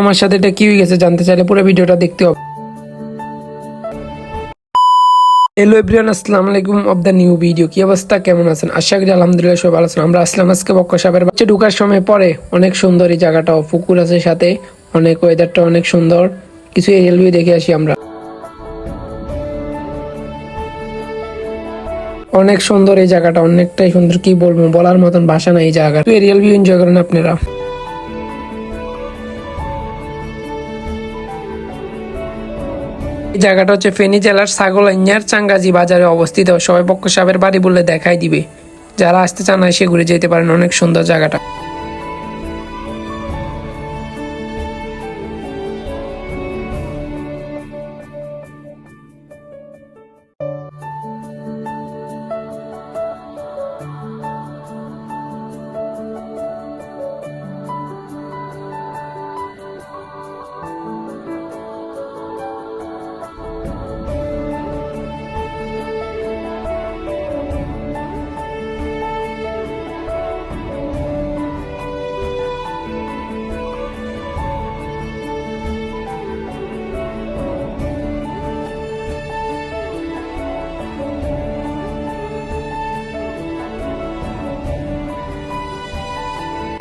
আমার সাথে এটা কি হয়ে গেছে জানতে চাইলে পুরো ভিডিওটা দেখতে হবে। হ্যালো এভরিওয়ান আসসালামু আলাইকুম অফ দ্য নিউ ভিডিও কি অবস্থা? কেমন আছেন? আশা করি আলহামদুলিল্লাহ সব ভালো আছেন। আমরা আসলাম আজকে বক্ক সাহেবের বাচ্চা ঢুকার সময় পরে। অনেক সুন্দর এই জায়গাটাও, পুকুর আছে সাথে। অনেক ওয়েদারটা অনেক সুন্দর। কিছু ভিউ দেখে আসি আমরা। অনেক সুন্দর এই জায়গাটা, অনেকটাই সুন্দর। কি বলব? বলার মতন ভাষা নাই এই জায়গা এরিয়াল ভিউ এনজয় করেন আপনারা। এই জায়গাটা হচ্ছে ফেনী জেলার ছাগলাইয়ার চাঙ্গাজি বাজারে অবস্থিত। সবাই পক্ষ সাহেবের বাড়ি বলে দেখাই দিবে। যারা আসতে চান সে ঘুরে যেতে পারেন। অনেক সুন্দর জায়গাটা।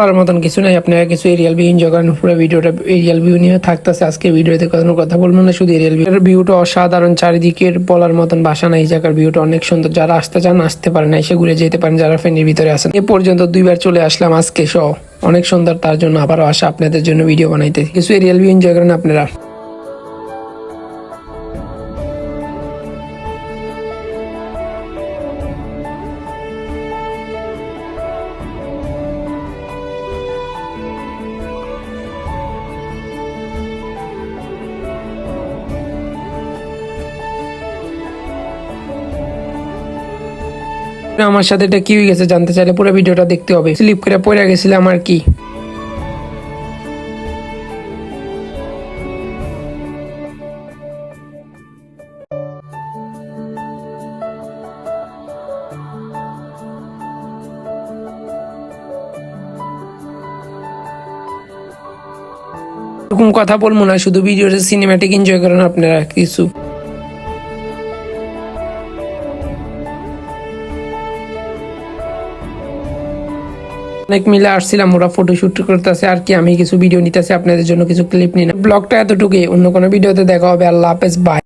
আর মতন কিছু নাই আপনারা কিছু এরিয়াল ভিউ এনজয় করেন, পুরো ভিডিওটা এরিয়াল ভিউ নিয়ে থাকতেছে। আজকে ভিডিওতে কোনো কথা বলব না, শুধু এরিয়াল ভিউ ভিউটা অসাধারণ, চারিদিকের বলার মতন বাসা নাই জায়গার ভিউটা অনেক সুন্দর। যারা আসতে চান, আসতে পারেন, এসে ঘুরে যেতে পারেন, যারা ফ্যানের ভিতরে আছেন। এ পর্যন্ত দুইবার চলে আসলাম আজকে সহ অনেক সুন্দর, তার জন্য আবারও আসা আপনাদের জন্য ভিডিও বানাইতে কিছু এরিয়াল ভিউ এনজয় করেন আপনারা। আমার সাথে এটা কি হয়ে গেছে জানতে চাইলে পুরো ভিডিওটা দেখতে হবে। স্লিপ করে পড়ে গেছিলাম আর কি। কথা বলব না, শুধু ভিডিওটা সিনেমাটিক এনজয় করেন আপনারা, কিছু। অনেক মিলে আসছিলাম, ওরা ফটো শুট করতেছে, আর কি, আমি কিছু ভিডিও নিতেছি, আপনাদের জন্য কিছু ক্লিপ নিলাম। ব্লগটা এতটুকুই, অন্য কোনো ভিডিওতে দেখা হবে, আল্লাহ হাফেজ বাই